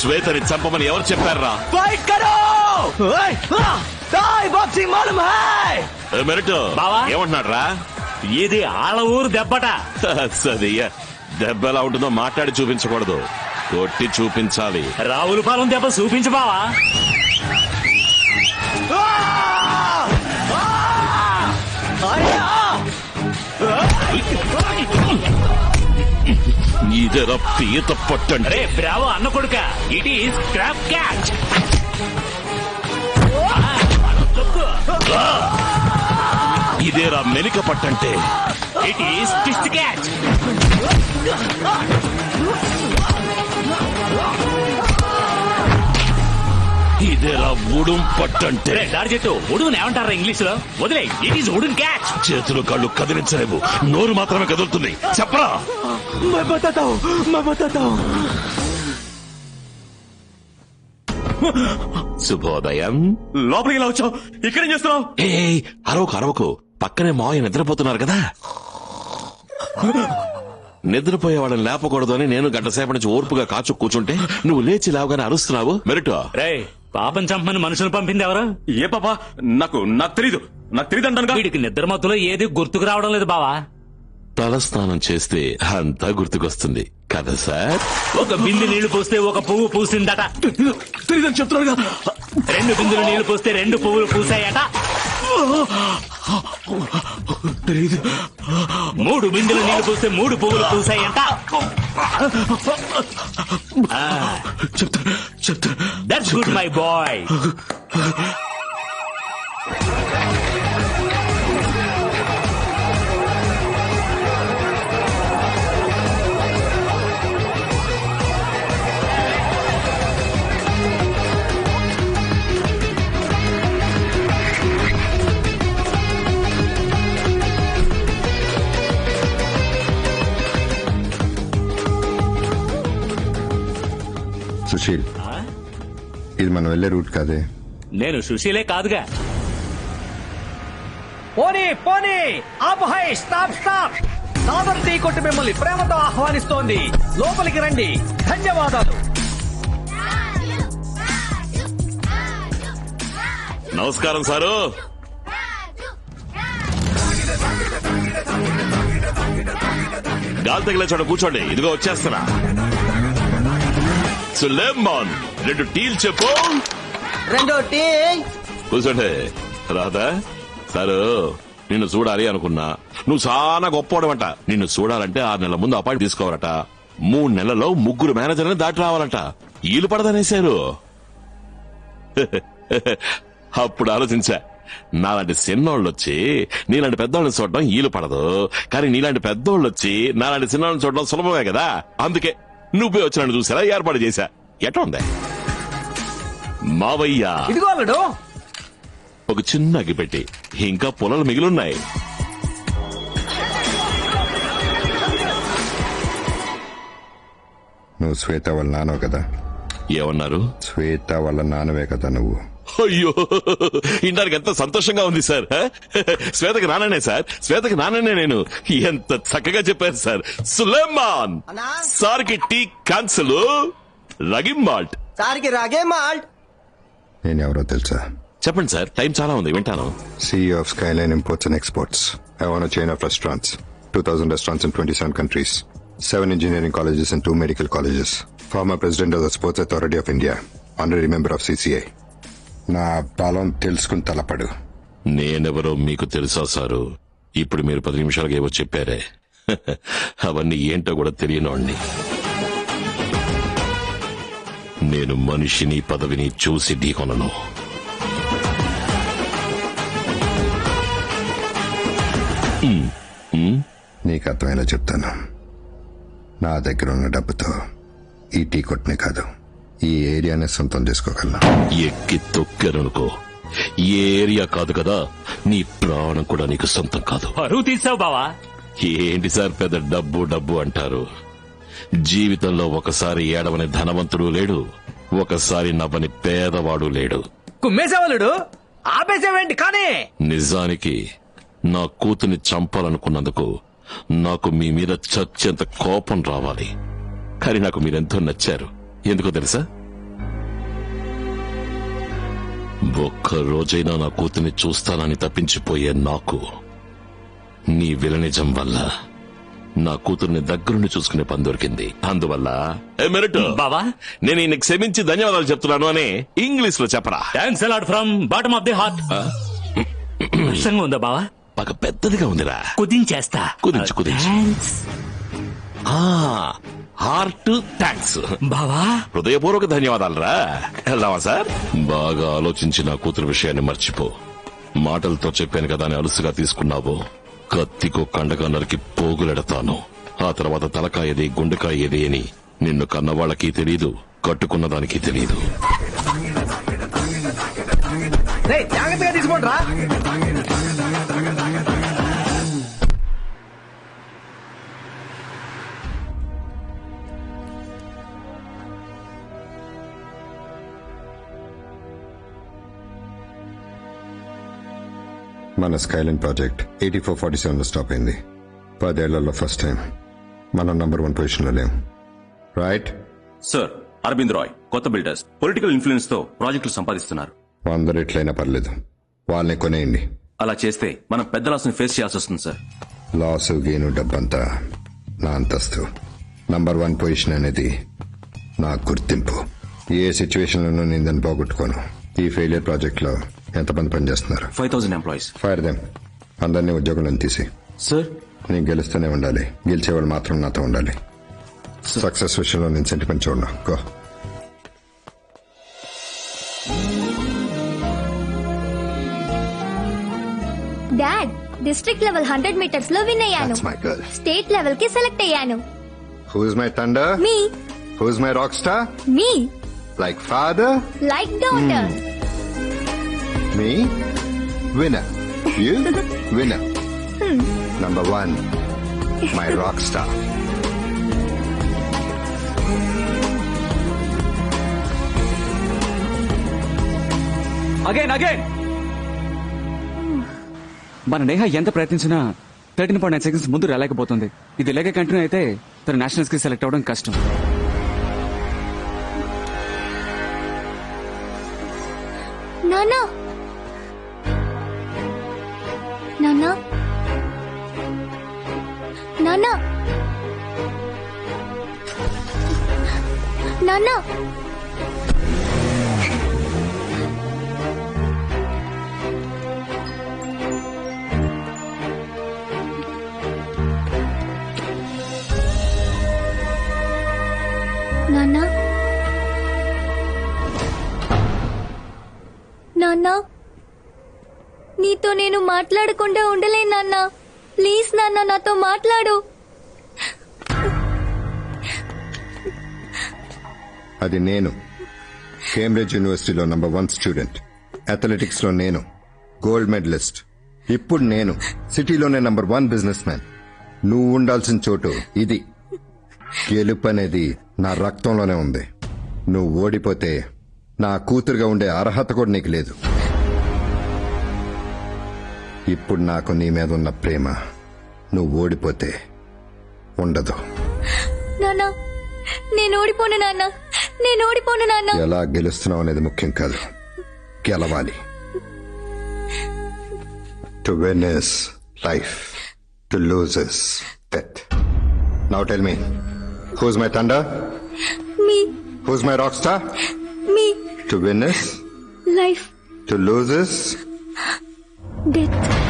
శ్వేతని చంపమని ఎవరు చెప్పారా? ఫైట్ కరో ఓయ్, ఆ, థాయ్ బాక్సింగ్ మాలం హాయ్ మెరిట్ బావా? ఏమంటున్నాడు రా ఇది ఆళ్ళ ఊరు దెబ్బట. సదియ దెబ్బ ఎలా ఉంటుందో మాట్లాడి చూపించకూడదు. కొట్టి చూపించాలి. రావులపాలెం దెబ్బ చూపించు బావా. ఆ! ఆ! అయ్యా! ఇదేరా పీత పట్టండి. రే బ్రావో అన్న కొడుక. ఇట్ ఈస్ క్రాప్ క్యాచ్ ఇదేరా మెలిక పట్టంటే. ఇట్ ఈస్ టిస్ట్ క్యాచ్ ఇదేరా ఉడుం పట్టంటే రే దారి చెట్టు ఉడుగుని ఏమంటారా ఇంగ్లీష్ లో వదిలే ఇట్ ఈస్ ఉడున్ క్యాచ్ చేతులు కళ్ళు కదిలించలేవు నోరు మాత్రమే కదులుతుంది చెప్పరా मैं बताता हूँ मैं बताता हूँ శుభోదయం లోపలికి ఇలా వచ్చావు ఇక్కడేం చేస్తున్నావు ఏ అరవకు అరవకు పక్కనే మావయ్య నిద్రపోతున్నారు కదా నిద్రపోయే వాళ్ళని లేపకూడదు అని నేను గంట సేపటి నుంచి ఓర్పుగా కాచు కూర్చుంటే నువ్వు లేచి లేవగానే అరుస్తున్నావు మెరిటో రే పాపం చంపని మనుషులు పంపింది ఎవరు? ఏ పాపా? నాకు నాకు తెలీదు. నాకు తెలీదు అంటానుగా. వీడికి నిద్ర మత్తులో ఏది గుర్తుకు రావడం లేదు బావా. తలస్నానం చేస్తే అంతా గుర్తుకొస్తుంది. కదా సార్? ఒక బిందె నీళ్ళు పోస్తే ఒక పువ్వు పూసిందట. తెలీదని చెప్తున్నాడుగా రెండు బిందులు నీళ్ళు పోస్తే రెండు పువ్వులు పూసాయట. తెలీదు. మూడు బిందులు నీళ్ళు పోస్తే మూడు పువ్వులు పూసాయంట. చెప్తా చెప్తా. That's good my boy Sushil. ఇది మనం వెళ్ళే రూట్ కాదే. నేను సుశీలే కాదుగా. పోనీ పోనీ ఆపు హై స్టాప్ స్టాప్. సాదర్ టీ కొట్టి మిమ్మల్ని ప్రేమతో ఆహ్వానిస్తోంది. లోపలికి రండి. ధన్యవాదాలు. నమస్కారం సారు. గాలి తగిలే చోట కూర్చోండి. ఇదిగో వచ్చేస్తున్నా. సులేమాన్ రెండు టీలు చెప్పు రెండో టీ కూర్చోండి. రాదా సారు నిన్ను చూడాలి అనుకున్నా. నువ్వు చాలా గొప్పవాడమంట నిన్ను చూడాలంటే ఆరు నెలల ముందు అపాయింట్ తీసుకోవాలట. మూడు నెలల్లో ముగ్గురు మేనేజర్ని దాటి రావాలంట. ఈలు పడదనేశారు అప్పుడు ఆలోచించా. నాలాంటి చిన్నోళ్ళు వచ్చి నీలాంటి పెద్దోళ్ళని చూడడం ఈలు పడదు. కానీ నీలాంటి పెద్దోళ్ళు వచ్చి నాలాంటి చిన్నోళ్ళని చూడడం సులభమే కదా. అందుకే నువ్వే వచ్చినట్టు చూసారా? ఏర్పాటు చేశా. ఎట్లా ఉంది? మావయ్య. ఇదిగో అల్లుడు. ఒక చిన్న అగ్గిపెట్టి ఇంకా పొలాలు మిగిలిన్నాయి. నువ్వు శ్వేత వాళ్ళ నాన్నవు కదా? ఏమన్నారు? శ్వేత వాళ్ళ నాన్నవే కదా నువ్వు. అయ్యో ఇందానికి ఎంత సంతోషంగా ఉంది సార్ శ్వేతకి నాననే సార్ శ్వేతకి నాననే నేను. ఎంత చక్కగా చెప్పారు సార్. సులేమాన్ సార్కి టీ కాన్సిల్ రగి మాల్ట్. సార్కి రగే మాల్ట్. నేను ఎవరో తెలుసా? చెప్పండి సార్ టైం చాలా ఉంది వింటాను. C of skyline imports and exports. I own chain of restaurants. Two thousand restaurants in twenty seven countries. Seven engineering colleges and two medical colleges. Former president of the sports authority of India. Honorary member of CCI. నా బలం తెలుసుకుని తలపడు. నేనెవరో మీకు తెలుసా sir? ఇప్పుడు మీరు పది నిమిషాలుగా ఏవో చెప్పారే. అవన్నీ ఏంటో కూడా తెలియనోండి నేను మనిషిని పదవిని చూసి ఢీకొనను. నీకు అర్థమయ్యేలా చెప్తాను. నా దగ్గర ఉన్న డబ్బుతో ఈ టీ కొట్టునే కాదు. ఈ ఏరియానే సొంతం చేసుకోగలను. ఎక్కి తొక్కారనుకో. ఏ ఏరియా కాదు కదా నీ ప్రాణం కూడా నీకు సొంతం కాదు. పరువు తీసావు బావా. ఏంటి సార్ పెద్ద డబ్బు డబ్బు అంటారు? జీవితంలో ఒకసారి ఏడవని ధనవంతుడు లేడు ఒకసారి నవ్వని పేదవాడు లేడు. కుమ్మేసేవాళ్ళుడు ఆపేసేవేంటి కానీ? నిజానికి నా కూతుని చంపాలనుకున్నందుకు నాకు మీ మీద చచ్చేంత కోపం రావాలి. కానీ నాకు మీరెంతో నచ్చారు. ఎందుకో తెలుసా? ఒక్క రోజైనా నా కూతుర్ని చూస్తానని తప్పించిపోయే నాకు నీ విలనిజం వల్ల నా కూతుర్ని దగ్గరుండి చూసుకునే పని దొరికింది. అందువల్ల బావా నేను ఈయన క్షమించి ధన్యవాదాలు చెప్తున్నాను అని ఇంగ్లీష్లో చెప్పరా thanks a lot from bottom of the heart కష్టంగా ఉందా బావా? బాగా పెద్దదిగా ఉందిరా. కుదించేస్తా. కుదించు, కుదించు. హార్ట్ థ్యాంక్స్ బావా? హృదయపూర్వక ధన్యవాదాలు రా వెళ్దామా సార్? బాగా ఆలోచించి నా కూతురు విషయాన్ని మర్చిపో. మాటలతో చెప్పాను కదా అని అలుసుగా తీసుకున్నావు? కత్తికో కండగా నరికి పోగులెడతాను. ఆ తర్వాత తలకాయది గుండెకాయది అని నిన్ను కన్నవాళ్ళకి తెలీదు కట్టుకున్న దానికి తెలీదు జాగ్రత్తగా తీసుకోండి మన skyline project eighty four forty సెవెన్లో స్టాప్ అయింది. పదేళ్ళలో ఫస్ట్ టైం మనం నంబర్ వన్ పొజిషన్లో రైట్ సార్ అరవింద్ రాయ్ కొత్త బిల్డర్స్ పొలిటికల్ ఇన్ఫ్లుయెన్స్తో ప్రాజెక్టులు సంపాదిస్తున్నారు. అందరు ఎట్లయినా పర్లేదు. వాళ్ళని కొనేయండి. అలా చేస్తే మనం పెద్ద లాస్ని ఫేస్ చేయాల్సి వస్తుంది సార్ లాసు గేను డబ్బంతా నా అంతస్తు. నంబర్ వన్ పొజిషన్ అనేది నా గుర్తింపు. ఏ సిచ్యువేషన్ లోనూ నేను దాన్ని పోగొట్టుకోను. ఈ ఫెయిలియర్ ప్రాజెక్ట్లో ఎంతమంది పనిచేస్తున్నారు? Five thousand employees fire them అందరినీ ఉద్యోగులను తీసి. సార్ నేను గెలుస్తూనే ఉండాలి. గెలిచేవాళ్ళు మాత్రం నాతో ఉండాలి. సక్సెస్ విషయంలో నేను సెంటిమెంట్ చూడను. Go dad district level hundred మీటర్స్లో win అయ్యాను. That's my girl. స్టేట్ లెవెల్కి సెలెక్ట్ అయ్యాను. Who's my thunder me who's my rock star me like father like daughter me winner you winner number one my rock star again again మన నేహ ఎంత ప్రయత్నించినా thirteen point nine seconds ముందు రాలేకపోతుంది. ఇది ఇలాగే continue అయితే తన నేషనల్స్కి సెలెక్ట్ అవడం కష్టం. నానా నానా నాన్నా. నాన్నా. నీతో నేను మాట్లాడకుండా ఉండలేను నాన్నా. ప్లీజ్ నాన్న నాతో మాట్లాడు. అది నేను. కేంబ్రిడ్జ్ యూనివర్సిటీలో నంబర్ వన్ స్టూడెంట్ అథ్లెటిక్స్లో నేను. గోల్డ్ మెడలిస్ట్ ఇప్పుడు నేను. సిటీలోనే నంబర్ వన్ బిజినెస్ మ్యాన్ నువ్వు ఉండాల్సిన చోటు ఇది. గెలుపు అనేది నా రక్తంలోనే ఉంది. నువ్వు ఓడిపోతే నా కూతురుగా ఉండే అర్హత కూడా నీకు లేదు. ఇప్పుడు నాకు నీ మీద ఉన్న ప్రేమ నువ్వు ఓడిపోతే ఉండదు. నాన్న నేను ఓడిపోను నాన్న నేను ఓడిపోను నాన్న. ఎలా గెలుస్తున్నావు అనేది ముఖ్యం కాదు. గెలవాలి. To win is life to lose is death now tell me who's my thunder me who's my rock star me to win is life to lose is death